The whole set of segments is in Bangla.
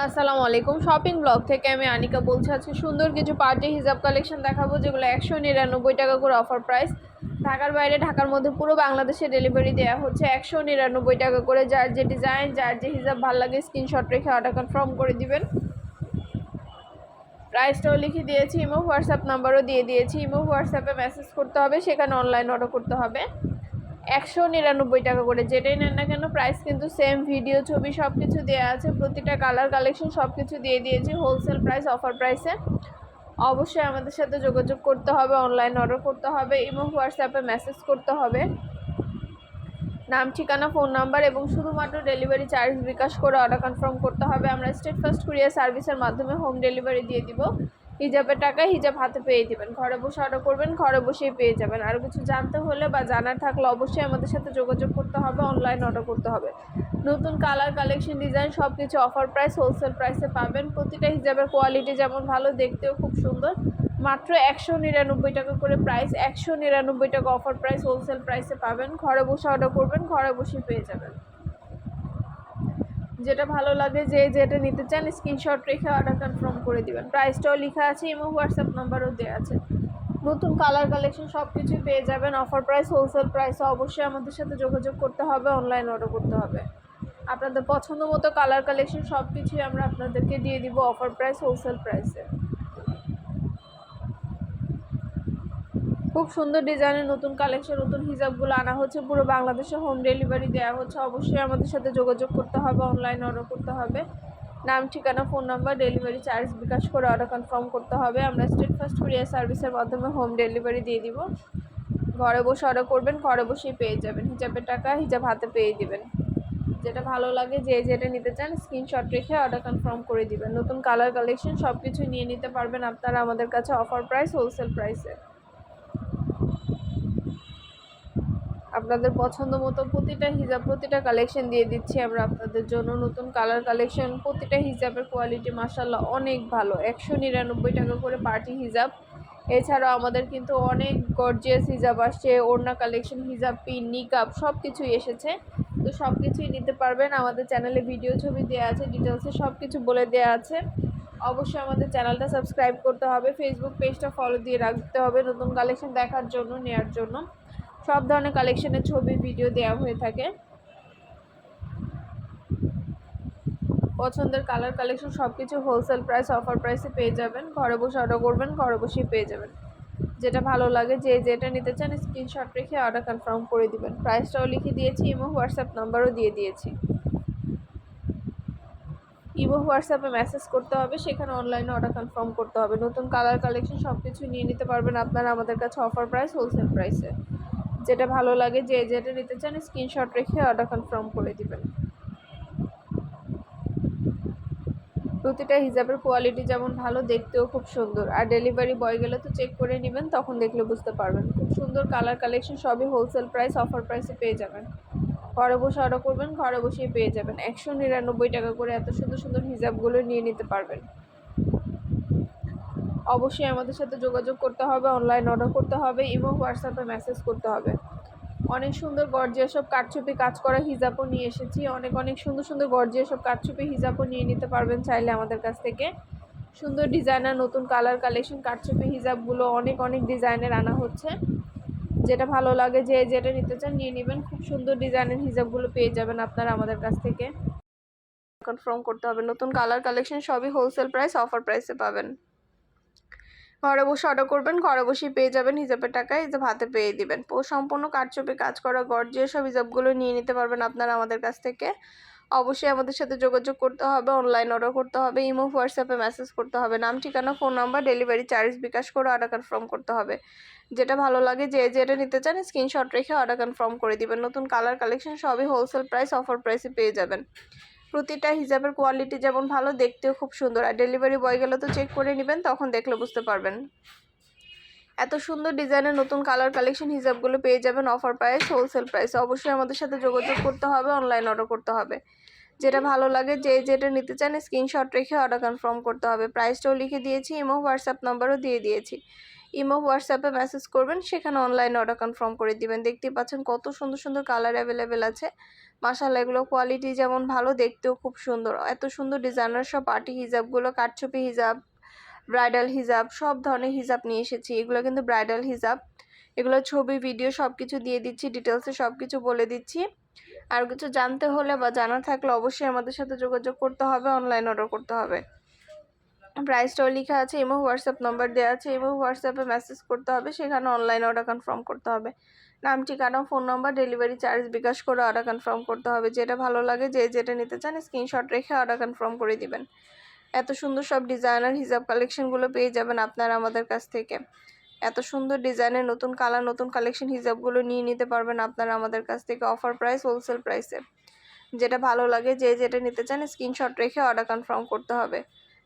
আসসালামু আলাইকুম। শপিং ব্লগ থেকে আমি আনিকা বলছি, আজকে সুন্দর কিছু পার্টি হিজাব কালেকশন দেখাবো, যেগুলো একশো নিরানব্বই টাকা করে অফার প্রাইস। ঢাকার বাইরে, ঢাকার মধ্যে পুরো বাংলাদেশে ডেলিভারি দেওয়া হচ্ছে একশো নিরানব্বই টাকা করে। যার যে ডিজাইন যার যে হিজাব ভালো লাগে স্ক্রিনশট রেখে অর্ডার কনফার্ম করে দিবেন। প্রাইসটাও লিখে দিয়েছি ইমো হোয়াটসঅ্যাপ নাম্বারও দিয়ে দিয়েছি ইমো হোয়াটসঅ্যাপে মেসেজ করতে হবে, সেখানে অনলাইন অর্ডার করতে হবে। একশো নিরানব্বই টাকা করে যেটাই নেন না কেন প্রাইস কিন্তু সেম ভিডিও ছবি সব কিছু দেওয়া আছে। প্রতিটা কালার কালেকশন সব কিছু দিয়ে দিয়েছি হোলসেল প্রাইস অফার প্রাইসে অবশ্যই আমাদের সাথে যোগাযোগ করতে হবে অনলাইন অর্ডার করতে হবে এবং হোয়াটসঅ্যাপে মেসেজ করতে হবে। নাম, ঠিকানা ফোন নাম্বার এবং শুধুমাত্র ডেলিভারি চার্জ বিকাশ করে অর্ডার কনফার্ম করতে হবে। আমরা স্টেট ফার্স্ট কুরিয়ার সার্ভিসের মাধ্যমে হোম ডেলিভারি দিয়ে দিব। হিজাবের টাকায় হিজাব হাতে পেয়ে দিবেন। ঘরে বসে অর্ডার করবেন, ঘরে বসেই পেয়ে যাবেন। আর কিছু জানতে হলে বা জানার থাকলে অবশ্যই আমাদের সাথে যোগাযোগ করতে হবে অনলাইন অর্ডার করতে হবে। নতুন কালার কালেকশন ডিজাইন সব কিছু অফার প্রাইস হোলসেল প্রাইসে পাবেন। প্রতিটা হিজাবের কোয়ালিটি যেমন ভালো, দেখতেও খুব সুন্দর। মাত্র একশো নিরানব্বই টাকা করে প্রাইস একশো নিরানব্বই টাকা অফার প্রাইস হোলসেল প্রাইসে পাবেন। ঘরে বসে অর্ডার করবেন, ঘরে বসে পেয়ে যাবেন। যেটা ভালো লাগে যে যেটা নিতে চান স্ক্রিনশট রেখে অর্ডার কনফার্ম করে দেবেন। প্রাইসটাও লেখা আছে এবং হোয়াটসঅ্যাপ নাম্বারও দেওয়া আছে। নতুন কালার কালেকশন সব কিছুই পেয়ে যাবেন। অফার প্রাইস হোলসেল প্রাইসও অবশ্যই আমাদের সাথে যোগাযোগ করতে হবে অনলাইন অর্ডার করতে হবে। আপনাদের পছন্দ মতো কালার কালেকশন সব কিছুই আমরা আপনাদেরকে দিয়ে দিব অফার প্রাইস হোলসেল প্রাইসে খুব সুন্দর ডিজাইনের নতুন কালেকশন নতুন হিজাবগুলো আনা হচ্ছে। পুরো বাংলাদেশে হোম ডেলিভারি দেওয়া হচ্ছে। অবশ্যই আমাদের সাথে যোগাযোগ করতে হবে অনলাইন অর্ডার করতে হবে। নাম, ঠিকানা phone number delivery charge bKash করে অর্ডার কনফার্ম করতে হবে। আমরা স্টেট ফার্স্ট কুরিয়ার সার্ভিসের মাধ্যমে হোম ডেলিভারি দিয়ে দিব। ঘরে বসে অর্ডার করবেন, ঘরে বসেই পেয়ে যাবেন। হিজাবের টাকা হিজাব হাতে পেয়ে দিবেন। যেটা ভালো লাগে, যে যেটা নিতে চান স্ক্রিনশট রেখে অর্ডার কনফার্ম করে দিবেন। নতুন কালার কালেকশন সব কিছু নিয়ে নিতে পারবেন আপনারা আমাদের কাছে অফার প্রাইস হোলসেল প্রাইসে আপনাদের পছন্দ মতো প্রতিটা হিজাব, প্রতিটা কালেকশন দিয়ে দিচ্ছি আমরা আপনাদের জন্য। নতুন কালার কালেকশন প্রতিটা হিজাবের কোয়ালিটি মাসাল্লাহ অনেক ভালো। একশো নিরানব্বই টাকা করে পার্টি হিজাব। এছাড়াও আমাদের কিন্তু অনেক গর্জিয়াস হিজাব আসছে। ওড়না কালেকশন হিজাব, পিন নিকাপ সব কিছুই এসেছে। তো সব কিছুই নিতে পারবেন। আমাদের চ্যানেলে ভিডিও ছবি দেওয়া আছে ডিটেলসে সব কিছু বলে দেওয়া আছে। অবশ্যই আমাদের চ্যানেলটা সাবস্ক্রাইব করতে হবে। ফেসবুক পেজটা ফলো দিয়ে রাখতে হবে নতুন কালেকশন দেখার জন্য নেওয়ার জন্য। সব ধরনের কালেকশনের ছবি ভিডিও দেওয়া হয়ে থাকে। পছন্দের কালার কালেকশন সব কিছু হোলসেল প্রাইস অফার প্রাইসে পেয়ে যাবেন। ঘরে বসে অর্ডার করবেন, ঘরে বসেই পেয়ে যাবেন। যেটা ভালো লাগে, যে যেটা নিতে চান স্ক্রিনশট রেখে অর্ডার কনফার্ম করে দিবেন। প্রাইসটাও লিখে দিয়েছি ইমো হোয়াটসঅ্যাপ নাম্বারও দিয়ে দিয়েছি। ইমো হোয়াটসঅ্যাপে মেসেজ করতে হবে, সেখানে অনলাইনে অর্ডার কনফার্ম করতে হবে। নতুন কালার কালেকশন সব কিছু নিয়ে নিতে পারবেন আপনারা আমাদের কাছে অফার প্রাইস হোলসেল প্রাইসে যেটা ভালো লাগে, যে যেটা নিতে চান স্ক্রিনশট রেখে অর্ডার কনফার্ম করে দিবেন। প্রতিটা হিজাবের কোয়ালিটি যেমন ভালো, দেখতেও খুব সুন্দর। আর ডেলিভারি বয় গেলে তো চেক করে নেবেন, তখন দেখলে বুঝতে পারবেন। খুব সুন্দর কালার কালেকশন সবই হোলসেল প্রাইস অফার প্রাইসে পেয়ে যাবেন। ঘরে বসে অর্ডার করবেন, ঘরে বসেই পেয়ে যাবেন। একশো নিরানব্বই টাকা করে এত সুন্দর সুন্দর হিজাবগুলো নিয়ে নিতে পারবেন। অবশ্যই আমাদের সাথে যোগাযোগ করতে হবে অনলাইন অর্ডার করতে হবে, এবং হোয়াটসঅ্যাপে মেসেজ করতে হবে। অনেক সুন্দর গর্জিয়া সব কাঠছুপি কাজ করা হিজাবও নিয়ে এসেছি। অনেক অনেক সুন্দর সুন্দর গর্জিয়া সব কাঠছুপি হিজাবও নিয়ে নিতে পারবেন চাইলে আমাদের কাছ থেকে। সুন্দর ডিজাইনার নতুন কালার কালেকশন কাঠছুপি হিজাবগুলো অনেক অনেক ডিজাইনের আনা হচ্ছে। যেটা ভালো লাগে, যে যেটা নিতে চান নিয়ে নেবেন। খুব সুন্দর ডিজাইনের হিজাবগুলো পেয়ে যাবেন আপনারা আমাদের কাছ থেকে। কনফার্ম করতে হবে, নতুন কালার কালেকশন সবই হোলসেল প্রাইস অফার প্রাইসে পাবেন। ঘরে বসে অর্ডার করবেন, ঘরে বসেই পেয়ে যাবেন হিজাবের টাকায় হিজাব হাতে পেয়ে দিবেন। সম্পূর্ণ কাঠচোপে কাজ করা গর্জিয়ে সব হিজাবগুলো নিয়ে নিতে পারবেন আপনারা আমাদের কাছ থেকে। অবশ্যই আমাদের সাথে যোগাযোগ করতে হবে অনলাইন অর্ডার করতে হবে, ইমো হোয়াটসঅ্যাপে মেসেজ করতে হবে, নাম, ঠিকানা phone number delivery charge bKash করে অর্ডার কনফার্ম করতে হবে। যেটা ভালো লাগে, যে যেটা নিতে চান স্ক্রিনশট রেখে অর্ডার কনফার্ম করে দিবেন। নতুন কালার কালেকশন সবই হোলসেল প্রাইস অফার প্রাইসে পেয়ে যাবেন। প্রতিটা হিজাবের কোয়ালিটি যেমন ভালো, দেখতেও খুব সুন্দর। আর ডেলিভারি বয় গেলে তো চেক করে নেবেন, তখন দেখলে বুঝতে পারবেন। এত সুন্দর ডিজাইনের নতুন কালার কালেকশন হিজাবগুলো পেয়ে যাবেন অফার প্রাইস হোলসেল প্রাইস অবশ্যই আমাদের সাথে যোগাযোগ করতে হবে অনলাইন অর্ডার করতে হবে। যেটা ভালো লাগে, যে যেটা নিতে চান স্ক্রিনশট রেখে অর্ডার কনফার্ম করতে হবে। প্রাইসটাও লিখে দিয়েছি এবং হোয়াটসঅ্যাপ নাম্বারও দিয়ে দিয়েছি। ইমো, হোয়াটসঅ্যাপে মেসেজ করবেন, সেখানে অনলাইনে অর্ডার কনফার্ম করে দিবেন। দেখতে পাচ্ছেন কত সুন্দর সুন্দর কালার অ্যাভেলেবেল আছে। মাসাল্লাহ এগুলো কোয়ালিটি যেমন ভালো, দেখতেও খুব সুন্দর। এত সুন্দর ডিজাইনার সব পার্টি হিজাবগুলো কাঠছুপি হিজাব ব্রাইডাল হিজাব সব ধরনের হিজাব নিয়ে এসেছি। এগুলো কিন্তু ব্রাইডাল হিজাব এগুলো ছবি ভিডিও সব কিছু দিয়ে দিচ্ছি ডিটেলসে সব কিছু বলে দিচ্ছি। আর কিছু জানতে হলে বা জানা থাকলে অবশ্যই আমাদের সাথে যোগাযোগ করতে হবে অনলাইন অর্ডার করতে হবে। প্রাইসটাও লেখা আছে ইমো হোয়াটসঅ্যাপ নাম্বার দেওয়া আছে ইমো হোয়াটসঅ্যাপে মেসেজ করতে হবে, সেখানে অনলাইন অর্ডার কনফার্ম করতে হবে। নাম, ঠিকানা phone number delivery charge bKash করে অর্ডার কনফার্ম করতে হবে। যেটা ভালো লাগে, যে যেটা নিতে চান স্ক্রিনশট রেখে অর্ডার কনফার্ম করে দিবেন। এত সুন্দর সব ডিজাইনার হিজাব কালেকশনগুলো পেয়ে যাবেন আপনারা আমাদের কাছ থেকে। এত সুন্দর ডিজাইনের নতুন কালার নতুন কালেকশন হিজাবগুলো নিয়ে নিতে পারবেন আপনারা আমাদের কাছ থেকে অফার প্রাইস হোলসেল প্রাইসে যেটা ভালো লাগে, যে যেটা নিতে চান স্ক্রিনশট রেখে অর্ডার কনফার্ম করতে হবে।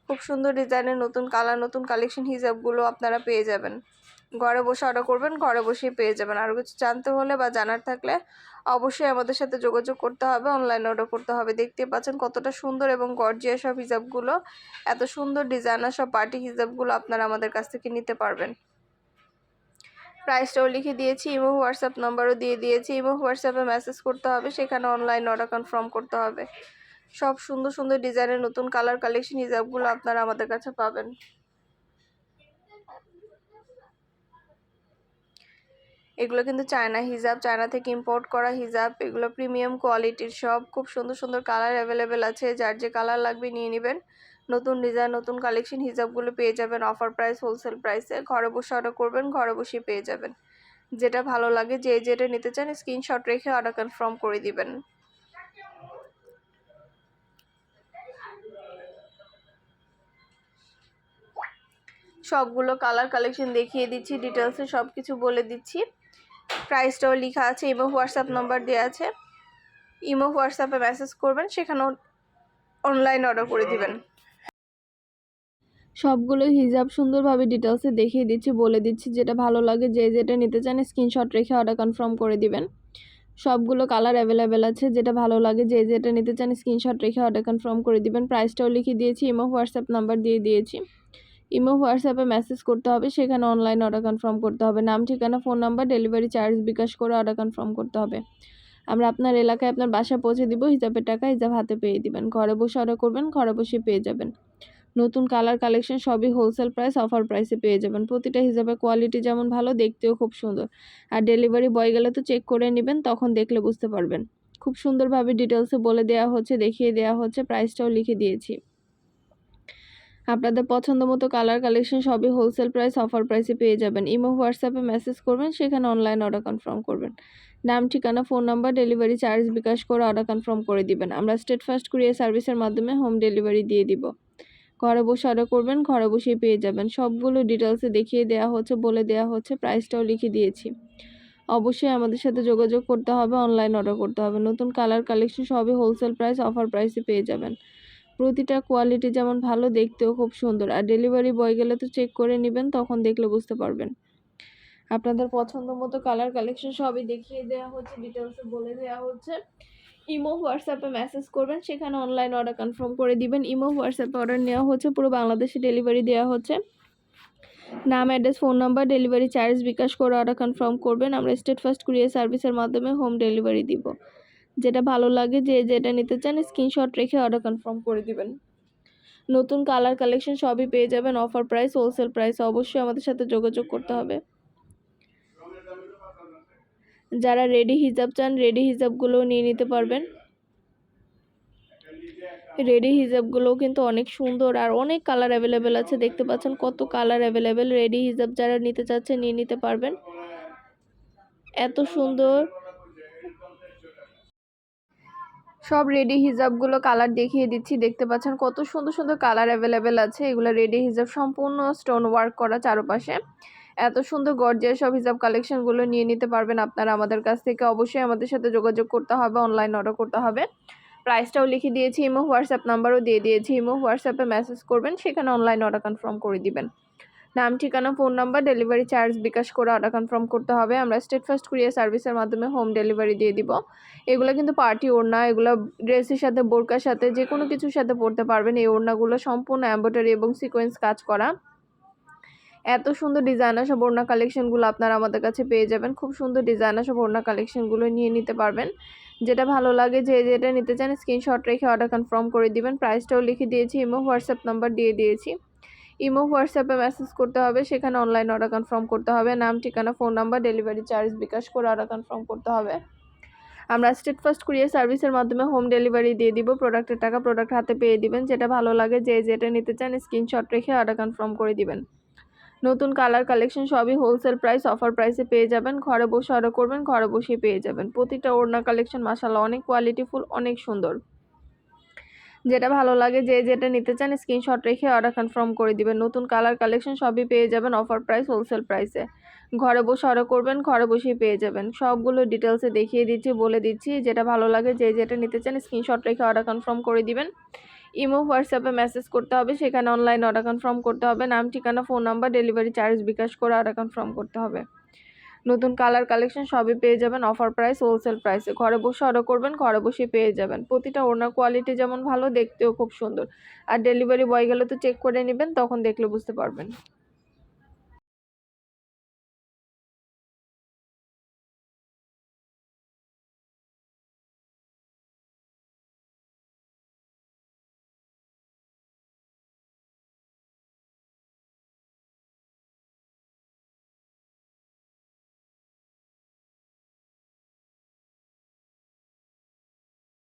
খুব সুন্দর ডিজাইনের নতুন কালার, নতুন কালেকশন হিসাবগুলো আপনারা পেয়ে যাবেন। ঘরে বসে অর্ডার করবেন, ঘরে বসেই পেয়ে যাবেন। আর কিছু জানতে হলে বা জানার থাকলে অবশ্যই আমাদের সাথে যোগাযোগ করতে হবে অনলাইন অর্ডার করতে হবে। দেখতে পাচ্ছেন কতটা সুন্দর এবং গর্জিয়া সব হিসাবগুলো এত সুন্দর ডিজাইনার সব পার্টি হিসাবগুলো আপনারা আমাদের কাছ থেকে নিতে পারবেন। প্রাইসটাও লিখে দিয়েছি ইমো হোয়াটসঅ্যাপ নাম্বারও দিয়ে দিয়েছি। ইমো হোয়াটসঅ্যাপে মেসেজ করতে হবে, সেখানে অনলাইন অর্ডার কনফার্ম করতে হবে। সব সুন্দর সুন্দর ডিজাইনের নতুন কালার কালেকশন হিজাবগুলো আপনারা আমাদের কাছে পাবেন। এগুলো কিন্তু চায়না হিজাব চায়না থেকে ইম্পোর্ট করা হিজাব, এগুলো প্রিমিয়াম কোয়ালিটির সব খুব সুন্দর সুন্দর কালার অ্যাভেলেবেল আছে। যার যে কালার লাগবে নিয়ে নেবেন। নতুন ডিজাইন নতুন কালেকশন হিজাবগুলো পেয়ে যাবেন অফার প্রাইস হোলসেল প্রাইসে ঘরে বসে অর্ডার করবেন, ঘরে বসে পেয়ে যাবেন। যেটা ভালো লাগে, যে যেটা নিতে চান স্ক্রিনশট রেখে অর্ডার কনফার্ম করে দিবেন। সবগুলো কালার কালেকশন দেখিয়ে দিচ্ছি ডিটেলসে সব কিছু বলে দিচ্ছি। প্রাইসটাও লেখা আছে ইমো হোয়াটসঅ্যাপ নাম্বার দেওয়া আছে। ইমো হোয়াটসঅ্যাপে মেসেজ করবেন, সেখানেও অনলাইন অর্ডার করে দিবেন। সবগুলো হিজাব সুন্দরভাবে ডিটেলসে দেখিয়ে দিচ্ছি, বলে দিচ্ছি, যেটা ভালো লাগে, যে যেটা নিতে চান স্ক্রিনশট রেখে অর্ডার কনফার্ম করে দিবেন। সবগুলো কালার অ্যাভেলেবেল আছে, যেটা ভালো লাগে, যে যেটা নিতে চান স্ক্রিনশট রেখে অর্ডার কনফার্ম করে দিবেন। প্রাইসটাও লিখে দিয়েছি ইমো হোয়াটসঅ্যাপ নাম্বার দিয়ে দিয়েছি। ইমো, হোয়াটসঅ্যাপে মেসেজ করতে হবে, সেখানে অনলাইন অর্ডার কনফার্ম করতে হবে। নাম, ঠিকানা phone number delivery charge bKash করে অর্ডার কনফার্ম করতে হবে। আমরা আপনার এলাকায় আপনার বাসা পৌঁছে দিব, হিসাবের টাকা হিসাব হাতে পেয়ে দিবেন। ঘরে বসে অর্ডার করবেন, ঘরে বসে পেয়ে যাবেন। নতুন কালার কালেকশন সবই হোলসেল প্রাইস অফার প্রাইসে পেয়ে যাবেন। প্রতিটা হিসাবে কোয়ালিটি যেমন ভালো, দেখতেও খুব সুন্দর। আর ডেলিভারি বয় গেলে তো চেক করে নেবেন, তখন দেখলে বুঝতে পারবেন। খুব সুন্দরভাবে ডিটেলসে বলে দেওয়া হচ্ছে, দেখিয়ে দেওয়া হচ্ছে প্রাইসটাও লিখে দিয়েছি। আপনাদের পছন্দ মতো কালার কালেকশন সবই হোলসেল প্রাইস অফার প্রাইসে পেয়ে যাবেন। ইমো হোয়াটসঅ্যাপে মেসেজ করবেন, সেখানে অনলাইন অর্ডার কনফার্ম করবেন। নাম, ঠিকানা phone number delivery charge bKash করে অর্ডার কনফার্ম করে দিবেন। আমরা স্টেট ফার্স্ট কুরিয়ার সার্ভিসের মাধ্যমে হোম ডেলিভারি দিয়ে দিব। ঘরে বসে অর্ডার করবেন, ঘরে বসেই পেয়ে যাবেন। সবগুলো ডিটেলসে দেখিয়ে দেওয়া হচ্ছে, বলে দেওয়া হচ্ছে প্রাইসটাও লিখে দিয়েছি। অবশ্যই আমাদের সাথে যোগাযোগ করতে হবে অনলাইন অর্ডার করতে হবে। নতুন কালার কালেকশন সবই হোলসেল প্রাইস অফার প্রাইসে পেয়ে যাবেন। প্রতিটা কোয়ালিটি যেমন ভালো, দেখতেও খুব সুন্দর। আর ডেলিভারি বয় গেলে তো চেক করে নেবেন, তখন দেখলে বুঝতে পারবেন। আপনাদের পছন্দ মতো কালার কালেকশন সবই দেখিয়ে দেওয়া হচ্ছে ডিটেলসে বলে দেওয়া হচ্ছে। ইমো হোয়াটসঅ্যাপে মেসেজ করবেন, সেখানে অনলাইন অর্ডার কনফার্ম করে দিবেন। ইমো হোয়াটসঅ্যাপে অর্ডার নেওয়া হচ্ছে, পুরো বাংলাদেশে ডেলিভারি দেওয়া হচ্ছে। নাম address phone number delivery charge bKash করে অর্ডার কনফার্ম করবেন। আমরা স্টেট ফার্স্ট কুরিয়ার সার্ভিসের মাধ্যমে হোম ডেলিভারি দিব। যেটা ভালো লাগে, যে যেটা নিতে চান স্ক্রিনশট রেখে অর্ডার কনফার্ম করে দিবেন। নতুন কালার কালেকশন সবই পেয়ে যাবেন অফার প্রাইস হোলসেল প্রাইস অবশ্যই আমাদের সাথে যোগাযোগ করতে হবে। যারা রেডি হিজাব চান রেডি হিজাবগুলোও নিয়ে নিতে পারবেন। রেডি হিজাবগুলোও কিন্তু অনেক সুন্দর আর অনেক কালার অ্যাভেলেবেল আছে, দেখতে পাচ্ছেন কত কালার অ্যাভেলেবেল রেডি হিজাব যারা নিতে চাচ্ছে নিয়ে নিতে পারবেন। এত সুন্দর সব রেডি হিজাবগুলো কালার দেখিয়ে দিচ্ছি। দেখতে পাচ্ছেন কত সুন্দর সুন্দর কালার অ্যাভেলেবেল আছে। এগুলো রেডি হিজাব সম্পূর্ণ স্টোন ওয়ার্ক করা চারপাশে। এত সুন্দর গর্জিয়াস সব হিজাব কালেকশনগুলো নিয়ে নিতে পারবেন আপনারা আমাদের কাছ থেকে। অবশ্যই আমাদের সাথে যোগাযোগ করতে হবে অনলাইন অর্ডার করতে হবে। প্রাইসটাও লিখে দিয়েছি ইমো হোয়াটসঅ্যাপ নাম্বারও দিয়ে দিয়েছি। ইমো হোয়াটসঅ্যাপে মেসেজ করবেন, সেখানে অনলাইন অর্ডার কনফার্ম করে দিবেন। নাম, ঠিকানা, phone number, delivery charge bKash করে অর্ডার কনফার্ম করতে হবে। আমরা স্টেট ফার্স্ট কুরিয়ার সার্ভিসের মাধ্যমে হোম ডেলিভারি দিয়ে দিব। এগুলো কিন্তু পার্টি ওড়না, এগুলো ড্রেসের সাথে, বোরকার সাথে যে কোনো কিছুর সাথে পরতে পারবেন। এই ওড়নাগুলো সম্পূর্ণ অ্যাম্বোটারি এবং সিকোয়েন্স কাজ করা। এত সুন্দর ডিজাইনার সব ওড়না কালেকশনগুলো আপনারা আমাদের কাছে পেয়ে যাবেন। খুব সুন্দর ডিজাইনার সব ওড়না কালেকশনগুলো নিয়ে নিতে পারবেন। যেটা ভালো লাগে, যে যেটা নিতে চান স্ক্রিনশট রেখে অর্ডার কনফার্ম করে দিবেন। প্রাইসটাও লিখে দিয়েছি ইমো হোয়াটসঅ্যাপ নাম্বার দিয়ে দিয়েছি। ইমো, হোয়াটসঅ্যাপে মেসেজ করতে হবে, সেখানে অনলাইন অর্ডার কনফার্ম করতে হবে। নাম, ঠিকানা phone number delivery charge bKash করে অর্ডার কনফার্ম করতে হবে। আমরা স্টেট ফার্স্ট কুরিয়ার সার্ভিসের মাধ্যমে হোম ডেলিভারি দিয়ে দিব। প্রোডাক্টের টাকা প্রোডাক্ট হাতে পেয়ে দিবেন। যেটা ভালো লাগে, যে যেটা নিতে চান স্ক্রিনশট রেখে অর্ডার কনফার্ম করে দিবেন। নতুন কালার কালেকশন সবই হোলসেল প্রাইস অফার প্রাইসে পেয়ে যাবেন। ঘরে বসে অর্ডার করবেন, ঘরে বসে পেয়ে যাবেন। প্রতিটা ওড়না কালেকশন মাসাল্লাহ অনেক কোয়ালিটিফুল অনেক সুন্দর। যেটা ভালো লাগে, যে যেটা নিতে চান স্ক্রিনশট রেখে অর্ডার কনফার্ম করে দিবেন। নতুন কালার কালেকশন সবই পেয়ে যাবেন অফার প্রাইস হোলসেল প্রাইসে ঘরে বসে অর্ডার করবেন, ঘরে বসেই পেয়ে যাবেন। সবগুলো ডিটেলসে দেখিয়ে দিচ্ছি, বলে দিচ্ছি, যেটা ভালো লাগে, যে যেটা নিতে চান স্ক্রিনশট রেখে অর্ডার কনফার্ম করে দিবেন। ইমো হোয়াটসঅ্যাপে মেসেজ করতে হবে, সেখানে অনলাইন অর্ডার কনফার্ম করতে হবে। নাম, ঠিকানা phone number delivery charge bKash করে অর্ডার কনফার্ম করতে হবে। নতুন কালার কালেকশন সবই পেয়ে যাবেন অফার প্রাইস হোলসেল প্রাইসে ঘরে বসে অর্ডার করবেন, ঘরে বসে পেয়ে যাবেন। প্রতিটা ওনার কোয়ালিটি যেমন ভালো, দেখতেও খুব সুন্দর। আর ডেলিভারি বয় গেলে তো চেক করে নেবেন, তখন দেখলে বুঝতে পারবেন।